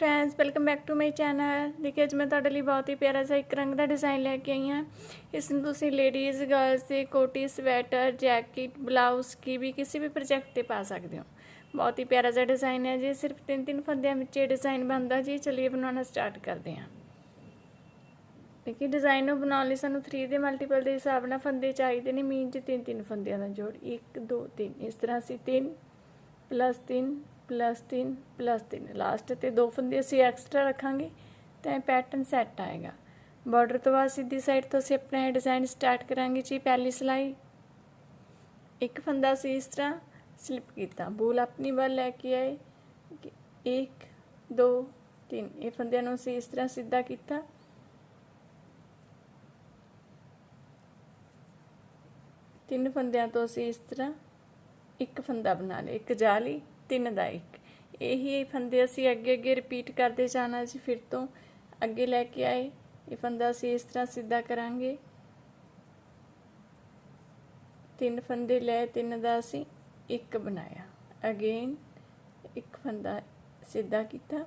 Friends, welcome back to my channel. ਦੇਖਿए ਅੱਜ ਮੈਂ ਤੁਹਾਡੇ ਲਈ ਬਹੁਤ ਹੀ ਪਿਆਰਾ ਜਿਹਾ ਇੱਕ ਰੰਗ ਦਾ ਡਿਜ਼ਾਈਨ ਲੈ ਕੇ ਆਈ ਹਾਂ। ਇਸ ਨੂੰ ਤੁਸੀਂ ਲੇਡੀਜ਼ ਗਰਲਸ ਦੇ ਕੋਟੀ, ਸਵੈਟਰ, ਜੈਕਟ, ਬਲਾਊਜ਼ ਕੀ ਵੀ ਕਿਸੇ ਵੀ ਪ੍ਰੋਜੈਕਟ ਤੇ ਪਾ ਸਕਦੇ ਹੋ। ਬਹੁਤ ਹੀ ਪਿਆਰਾ ਜਿਹਾ ਡਿਜ਼ਾਈਨ ਹੈ ਜੀ। ਸਿਰਫ ਤਿੰਨ ਤਿੰਨ ਫੰਦਿਆਂ ਵਿੱਚ ਇਹ ਡਿਜ਼ਾਈਨ ਬਣਦਾ ਜੀ। ਚਲਿਏ, ਬਣਾਉਣਾ ਸਟਾਰਟ ਕਰਦੇ ਹਾਂ। ਦੇਖिए ਡਿਜ਼ਾਈਨ ਨੂੰ ਬਣਾਉਣ ਲਈ ਸਾਨੂੰ 3 ਦੇ ਮਲਟੀਪਲ ਦੇ ਹਿਸਾਬ ਨਾਲ ਫੰਦੇ ਚਾਹੀਦੇ ਨੇ। ਮੀਨ ਚ ਤਿੰਨ ਤਿੰਨ ਫੰਦਿਆਂ ਦਾ ਜੋੜ। 1 2 3 ਇਸ ਤਰ੍ਹਾਂ ਅਸੀਂ 3 ਪਲੱਸ 3 ਪਲੱਸ 3 ਪਲੱਸ 3 ਲਾਸਟ ਤੇ ਦੋ ਫੰਦੇ ਅਸੀਂ ਐਕਸਟਰਾ ਰੱਖਾਂਗੇ ਤਾਂ ਇਹ ਪੈਟਰਨ ਸੈੱਟ ਆਏਗਾ। ਬਾਰਡਰ ਤੋਂ ਬਾਅਦ ਸਿੱਧੀ ਸਾਈਡ ਤੋਂ ਅਸੀਂ ਆਪਣਾ ਡਿਜ਼ਾਈਨ ਸਟਾਰਟ ਕਰਾਂਗੇ ਜੀ ਪਹਿਲੀ ਸਲਾਈ। ਇੱਕ ਫੰਦਾ ਅਸੀਂ ਇਸ ਤਰ੍ਹਾਂ ਸਲਿਪ ਕੀਤਾ। ਬੂਲ ਆਪਣੀ ਵੱਲ ਲੈ ਕੇ ਆਏ। 1 2 3 ਇਹ ਫੰਦਿਆਂ ਨੂੰ ਅਸੀਂ ਇਸ ਤਰ੍ਹਾਂ ਸਿੱਧਾ ਕੀਤਾ। ਤਿੰਨ ਫੰਦਿਆਂ ਤੋਂ ਅਸੀਂ ਇਸ ਤਰ੍ਹਾਂ ਇੱਕ ਫੰਦਾ ਬਣਾ ਲਿਆ। ਇੱਕ ਜਾਲੀ ਤਿੰਨ ਦਾ ਇੱਕ ਇਹੀ ਫੰਦੇ ਅਸੀਂ ਅੱਗੇ ਅੱਗੇ ਰਿਪੀਟ ਕਰਦੇ ਜਾਣਾ ਜੀ, ਫਿਰ ਤੋਂ ਅੱਗੇ ਲੈ ਕੇ ਆਏ। ਇਹ ਫੰਦਾ ਅਸੀਂ ਇਸ ਤਰ੍ਹਾਂ ਸਿੱਧਾ ਕਰਾਂਗੇ। ਤਿੰਨ ਫੰਦੇ ਲੈ ਤਿੰਨ ਦਾ ਅਸੀਂ ਇੱਕ ਬਣਾਇਆ। ਅਗੇਨ ਇੱਕ ਫੰਦਾ ਸਿੱਧਾ ਕੀਤਾ।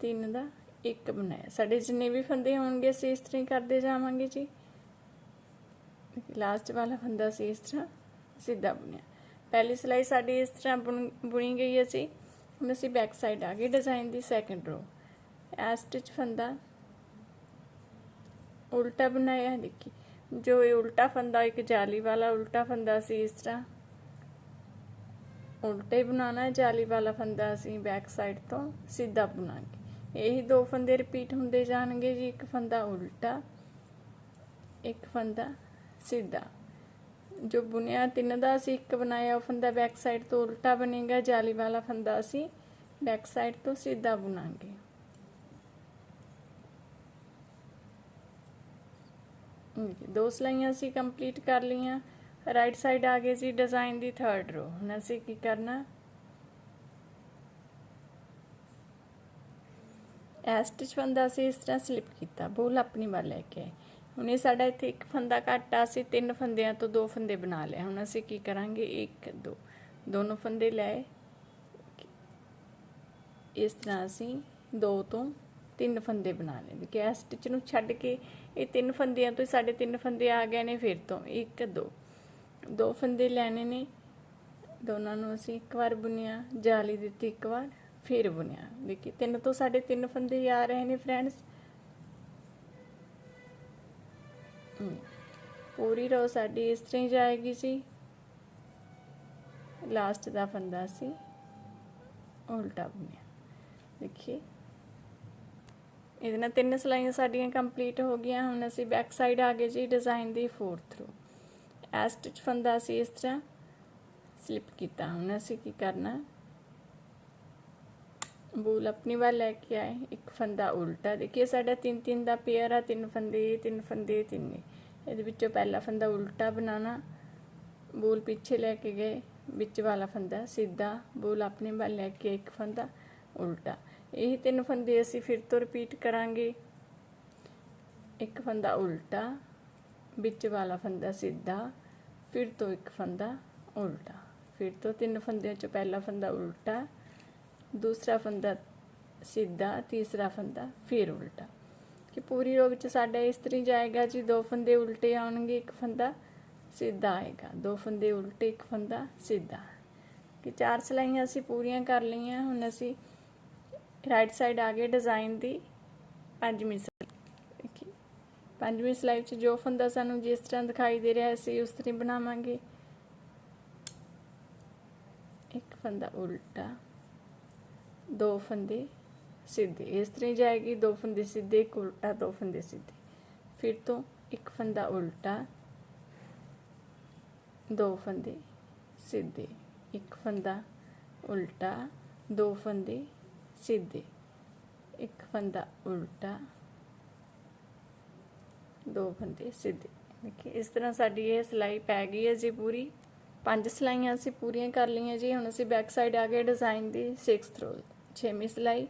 ਤਿੰਨ ਦਾ ਇੱਕ ਬਣਾਇਆ। ਸਾਡੇ ਜਿੰਨੇ ਵੀ ਫੰਦੇ ਹੋਣਗੇ, ਅਸੀਂ ਇਸ ਤਰ੍ਹਾਂ ਹੀ ਕਰਦੇ ਜਾਵਾਂਗੇ ਜੀ। ਲਾਸਟ ਵਾਲਾ ਫੰਦਾ ਅਸੀਂ ਇਸ ਤਰ੍ਹਾਂ ਸਿੱਧਾ ਬੁਣਿਆ। ਪਹਿਲੀ ਸਿਲਾਈ ਸਾਡੀ ਇਸ ਤਰ੍ਹਾਂ ਬੁਣੀ ਗਈ ਹੈ ਜੀ ਹੁਣ ਅਸੀਂ ਬੈਕ ਸਾਈਡ ਆ ਗਏ ਡਿਜ਼ਾਈਨ ਦੀ ਸੈਕੰਡ ਰੋ ਐ ਸਟਿਚ ਫੰਦਾ। ਉਲਟਾ ਬਣਾਇਆ ਦੇਖੀ। ਜੋ ਇਹ ਉਲਟਾ ਫੰਦਾ, ਇੱਕ ਜਾਲੀ ਵਾਲਾ ਉਲਟਾ ਫੰਦਾ ਸੀ ਇਸ ਤਰ੍ਹਾਂ। ਉਲਟੇ ਬਣਾਉਣਾ ਹੈ ਜਾਲੀ ਵਾਲਾ ਫੰਦਾ ਅਸੀਂ ਬੈਕ ਸਾਈਡ ਤੋਂ ਸਿੱਧਾ ਬਣਾਂਗੇ ਇਹੀ ਦੋ ਫੰਦੇ ਰਿਪੀਟ ਹੁੰਦੇ ਜਾਣਗੇ ਜੀ, ਇੱਕ ਫੰਦਾ ਉਲਟਾ, ਇੱਕ ਫੰਦਾ ਸਿੱਧਾ। ਜੋ ਬੁਨਿਆ ਤਿੰਨ ਦਾ ਅਸੀਂ ਇੱਕ ਬਣਾਇਆ, ਉਹ ਫੰਦਾ ਬੈਕ ਸਾਈਡ ਤੋਂ ਉਲਟਾ ਬਣੇਗਾ, ਜਾਲੀ ਵਾਲਾ ਫੰਦਾ ਅਸੀਂ ਬੈਕ ਸਾਈਡ ਤੋਂ ਸਿੱਧਾ ਬੁਣਾਂਗੇ। ਦੋ ਸਲਾਈਆਂ ਅਸੀਂ ਕੰਪਲੀਟ ਕਰ ਲਈਆਂ। ਰਾਈਟ ਸਾਈਡ ਆ ਗਏ ਸੀ ਡਿਜ਼ਾਈਨ ਦੀ ਥਰਡ ਰੋ ਹੁਣ ਅਸੀਂ ਕੀ ਕਰਨਾ? ਐ ਸਟਿਚ ਫੰਦਾ ਅਸੀਂ ਇਸ ਤਰ੍ਹਾਂ ਸਲਿਪ ਕੀਤਾ। ਬੋਲ ਆਪਣੀ ਵੱਲ ਲੈ ਕੇ ਆਏ ਹੁਣ ਇਹ ਸਾਡਾ ਇੱਥੇ ਇੱਕ ਫੰਦਾ ਘੱਟ ਆ, ਅਸੀਂ ਤਿੰਨ ਫੰਦਿਆਂ ਤੋਂ ਦੋ ਫੰਦੇ ਬਣਾ ਲਿਆ ਹੁਣ ਅਸੀਂ ਕੀ ਕਰਾਂਗੇ? 1 2 ਦੋਨੋਂ ਫੰਦੇ ਲਏ। ਇਸ ਤਰ੍ਹਾਂ ਅਸੀਂ ਦੋ ਤੋਂ ਤਿੰਨ ਫੰਦੇ ਬਣਾ ਲਏ। ਕਿ ਸਟਿਚ ਨੂੰ ਛੱਡ ਕੇ ਇਹ ਤਿੰਨ ਫੰਦਿਆਂ ਤੋਂ ਸਾਡੇ ਤਿੰਨ ਫੰਦੇ ਆ ਗਏ ਨੇ ਫਿਰ ਤੋਂ। 1 2 ਦੋ ਫੰਦੇ ਲੈਣੇ ਨੇ। ਦੋਨਾਂ ਨੂੰ ਅਸੀਂ ਇੱਕ ਵਾਰ ਬੁਣਿਆ, ਜਾਲੀ ਦਿੱਤੀ ਇੱਕ ਵਾਰ, ਫਿਰ ਬੁਣਿਆ। ਦੇਖੀ, ਤਿੰਨ ਤੋਂ ਸਾਡੇ ਤਿੰਨ ਫੰਦੇ ਆ ਰਹੇ ਨੇ ਫਰੈਂਡਸ ਪੂਰੀ ਰੋ ਸਾਡੀ ਇਸ ਤਰ੍ਹਾਂ ਹੀ ਜਾਏਗੀ ਜੀ। ਲਾਸਟ ਦਾ ਫੰਦਾ ਸੀ। ਉਲਟਾ ਬੁਣਿਆ। ਦੇਖੀਏ। ਇਹਦੇ ਨਾਲ ਤਿੰਨ ਸਲਾਈਆਂ ਸਾਡੀਆਂ ਕੰਪਲੀਟ ਹੋ ਗਈਆਂ। ਹੁਣ ਅਸੀਂ ਬੈਕ ਸਾਈਡ ਆ ਗਏ ਜੀ ਡਿਜ਼ਾਈਨ ਦੀ ਫੋਰਥ ਰੋ ਐ ਸਟਿਚ ਫੰਦਾ ਸੀ ਇਸ ਤਰ੍ਹਾਂ। ਸਲਿਪ ਕੀਤਾ। ਹੁਣ ਅਸੀਂ ਕੀ ਕਰਨਾ? ਬੂਲ ਆਪਣੀ ਵੱਲ ਲੈ ਕੇ ਆਏ, ਇੱਕ ਫੰਦਾ ਉਲਟਾ, ਦੇਖੀਏ ਸਾਡਾ ਤਿੰਨ ਤਿੰਨ ਦਾ ਪੇਅਰ ਆ, ਤਿੰਨ ਫੰਦੇ ਤਿੰਨ ਫੰਦੇ, ਤਿੰਨ। ਇਹਦੇ ਵਿੱਚੋਂ ਪਹਿਲਾ ਫੰਦਾ ਉਲਟਾ ਬਣਾਉਣਾ, ਬੂਲ ਪਿੱਛੇ ਲੈ ਕੇ ਗਏ, ਵਿੱਚ ਵਾਲਾ ਫੰਦਾ ਸਿੱਧਾ, ਬੂਲ ਆਪਣੇ ਵੱਲ ਲੈ ਕੇ ਇੱਕ ਫੰਦਾ ਉਲਟਾ। ਇਹ ਤਿੰਨ ਫੰਦੇ ਅਸੀਂ ਫਿਰ ਤੋਂ ਰਿਪੀਟ ਕਰਾਂਗੇ। ਇੱਕ ਫੰਦਾ ਉਲਟਾ, ਵਿੱਚ ਵਾਲਾ ਫੰਦਾ ਸਿੱਧਾ, ਫਿਰ ਤੋਂ ਇੱਕ ਫੰਦਾ ਉਲਟਾ। ਫਿਰ ਤੋਂ ਤਿੰਨ ਫੰਦਿਆਂ ਚੋਂ ਪਹਿਲਾ ਫੰਦਾ ਉਲਟਾ ਦੂਸਰਾ ਫੰਦਾ ਸਿੱਧਾ, ਤੀਸਰਾ ਫੰਦਾ ਫਿਰ ਉਲਟਾ। ਕਿ ਪੂਰੀ ਰੋ ਵਿੱਚ ਸਾਡਾ ਇਸ ਤਰੀ ਜਾਏਗਾ ਜੀ, ਦੋ ਫੰਦੇ ਉਲਟੇ ਆਉਣਗੇ, ਇੱਕ ਫੰਦਾ ਸਿੱਧਾ ਆਏਗਾ। ਦੋ ਫੰਦੇ ਉਲਟੇ, ਇੱਕ ਫੰਦਾ ਸਿੱਧਾ। ਕਿ ਚਾਰ ਸਲਾਈਆਂ ਅਸੀਂ ਪੂਰੀਆਂ ਕਰ ਲਈਆਂ, ਹੁਣ ਅਸੀਂ ਰਾਈਟ ਸਾਈਡ ਆ ਗਏ ਡਿਜ਼ਾਈਨ ਦੀ ਪੰਜਵੀਂ ਸਲਾਈ। ਪੰਜਵੀਂ ਸਲਾਈ 'ਚ ਜੋ ਫੰਦਾ ਸਾਨੂੰ ਜਿਸ ਤਰ੍ਹਾਂ ਦਿਖਾਈ ਦੇ ਰਿਹਾ ਸੀ ਉਸ ਤਰ੍ਹਾਂ ਬਣਾਵਾਂਗੇ। ਇੱਕ ਫੰਦਾ ਉਲਟਾ। ਦੋ ਫੰਦੇ ਸਿੱਧੇ, ਇਸ ਤਰ੍ਹਾਂ ਜਾਏਗੀ, ਦੋ ਫੰਦੇ ਸਿੱਧੇ, ਇੱਕ ਉਲਟਾ, ਦੋ ਫੰਦੇ ਸਿੱਧੇ। ਫਿਰ ਤੋਂ ਇੱਕ ਫੰਦਾ ਉਲਟਾ, ਦੋ ਫੰਦੇ ਸਿੱਧੇ, ਇੱਕ ਫੰਦਾ ਉਲਟਾ, ਦੋ ਫੰਦੇ ਸਿੱਧੇ, ਇੱਕ ਫੰਦਾ ਉਲਟਾ, ਦੋ ਫੰਦੇ ਸਿੱਧੇ। ਦੇਖੀ, ਇਸ ਤਰ੍ਹਾਂ ਸਾਡੀ ਇਹ ਸਲਾਈ ਪੈ ਗਈ ਹੈ ਜੀ ਪੂਰੀ। ਪੰਜ ਸਲਾਈਆਂ ਅਸੀਂ ਪੂਰੀਆਂ ਕਰ ਲਈਆਂ ਜੀ। ਹੁਣ ਅਸੀਂ ਬੈਕ ਸਾਈਡ ਆ ਗਏ ਡਿਜ਼ਾਈਨ ਦੀ 6th ਰੋ 6ਵੀਂ ਸਲਾਈ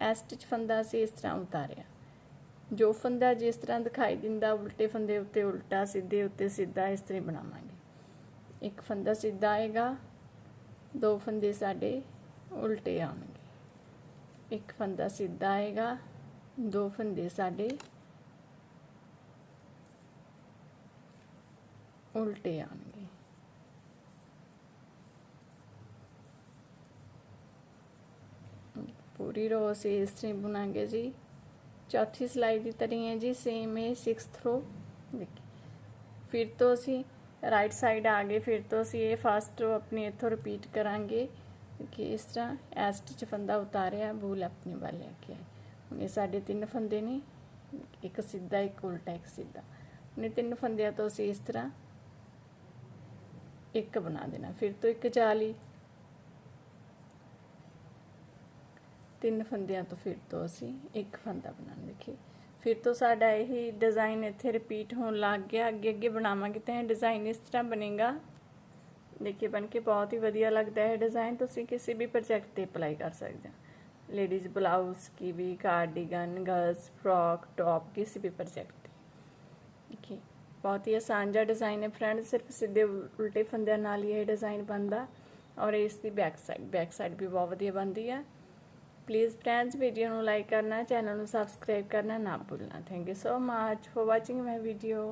ਐ ਸਟਿਚ ਫੰਦਾ ਅਸੀਂ ਇਸ ਤਰ੍ਹਾਂ ਉਤਾਰਿਆ। ਜੋ ਫੰਦਾ ਜਿਸ ਤਰ੍ਹਾਂ ਦਿਖਾਈ ਦਿੰਦਾ, ਉਲਟੇ ਫੰਦੇ ਉੱਤੇ ਉਲਟਾ, ਸਿੱਧੇ ਉੱਤੇ ਸਿੱਧਾ, ਇਸ ਤਰ੍ਹਾਂ ਬਣਾਵਾਂਗੇ। ਇੱਕ ਫੰਦਾ ਸਿੱਧਾ ਆਏਗਾ, ਦੋ ਫੰਦੇ ਸਾਡੇ ਉਲਟੇ ਆਉਣਗੇ। ਇੱਕ ਫੰਦਾ ਸਿੱਧਾ ਆਏਗਾ, ਦੋ ਫੰਦੇ ਸਾਡੇ ਉਲਟੇ ਆਉਣਗੇ। ਪੂਰੀ ਰੋ ਅਸੀਂ ਇਸ ਤਰ੍ਹਾਂ ਹੀ ਬੁਣਾਂਗੇ ਜੀ। ਚੌਥੀ ਸਲਾਈ ਦੀ ਤਰੀ ਹੈ ਜੀ ਸੇਮ ਹੈ 6th ਰੋ ਦੇਖੀ। ਫਿਰ ਤੋਂ ਅਸੀਂ ਰਾਈਟ ਸਾਈਡ ਆ ਗਏ, ਫਿਰ ਤੋਂ ਅਸੀਂ ਇਹ ਫਸਟ ਰੋ ਆਪਣੀ ਇੱਥੋਂ ਰਿਪੀਟ ਕਰਾਂਗੇ। ਕਿ ਇਸ ਤਰ੍ਹਾਂ ਐਸ ਸਟਿਚ ਫੰਦਾ ਉਤਾਰਿਆ, ਬੂਲ ਆਪਣੇ ਵੱਲ ਲੈ ਕੇ ਆਏ। ਹੁਣ ਇਹ ਸਾਡੇ ਤਿੰਨ ਫੰਦੇ ਨੇ, ਇੱਕ ਸਿੱਧਾ, ਇੱਕ ਉਲਟਾ, ਇੱਕ ਸਿੱਧਾ। ਹੁਣ ਤਿੰਨ ਫੰਦਿਆਂ ਤੋਂ ਅਸੀਂ ਇਸ ਤਰ੍ਹਾਂ ਇੱਕ ਬਣਾ ਦੇਣਾ। ਫਿਰ ਤੋਂ ਇੱਕ ਚਾਲੀ। ਤਿੰਨ ਫੰਦਿਆਂ ਤੋਂ ਫਿਰ ਤੋਂ ਅਸੀਂ ਇੱਕ ਫੰਦਾ ਬਣਾਉਣ ਲੱਗੇ ਫਿਰ ਤੋਂ ਸਾਡਾ ਇਹੀ ਡਿਜ਼ਾਈਨ ਇੱਥੇ ਰਿਪੀਟ ਹੋਣ ਲੱਗ ਗਿਆ। ਅੱਗੇ ਅੱਗੇ ਬਣਾਵਾਂਗੇ ਤਾਂ ਇਹ ਡਿਜ਼ਾਈਨ ਇਸ ਤਰ੍ਹਾਂ ਬਣੇਗਾ। ਦੇਖਿਏ, ਬਣ ਕੇ ਬਹੁਤ ਹੀ ਵਧੀਆ ਲੱਗਦਾ ਹੈ ਡਿਜ਼ਾਈਨ ਤੁਸੀਂ ਕਿਸੇ ਵੀ ਪ੍ਰੋਜੈਕਟ ਤੇ ਅਪਲਾਈ ਕਰ ਸਕਦੇ ਹੋ। ਲੇਡੀਜ਼ ਬਲਾਊਜ਼ ਕੀ ਵੀ ਕਾਰਡੀਗਨ ਗਰਲਸ ਫਰਾਕ ਟੌਪ ਕਿਸੇ ਵੀ ਪ੍ਰੋਜੈਕਟ ਤੇ। ਦੇਖਿਏ, ਬਹੁਤ ਹੀ ਆਸਾਨ ਜਿਹਾ ਡਿਜ਼ਾਈਨ ਹੈ ਫਰੈਂਡ ਸਿਰਫ ਸਿੱਧੇ ਉਲਟੇ ਫੰਦਿਆਂ ਨਾਲ ਹੀ ਇਹ ਡਿਜ਼ਾਈਨ ਬਣਦਾ। ਔਰ ਇਸ ਦੀ ਬੈਕ ਸਾਈਡ ਬੈਕ ਸਾਈਡ ਵੀ ਬਹੁਤ ਵਧੀਆ ਬਣਦੀ ਹੈ। ਪਲੀਜ਼ ਫਰੈਂਡਸ ਵੀਡੀਓ ਨੂੰ ਲਾਈਕ ਕਰਨਾ ਚੈਨਲ ਨੂੰ ਸਬਸਕ੍ਰਾਈਬ ਕਰਨਾ ਨਾ ਭੁੱਲਣਾ। Thank you so much for watching my video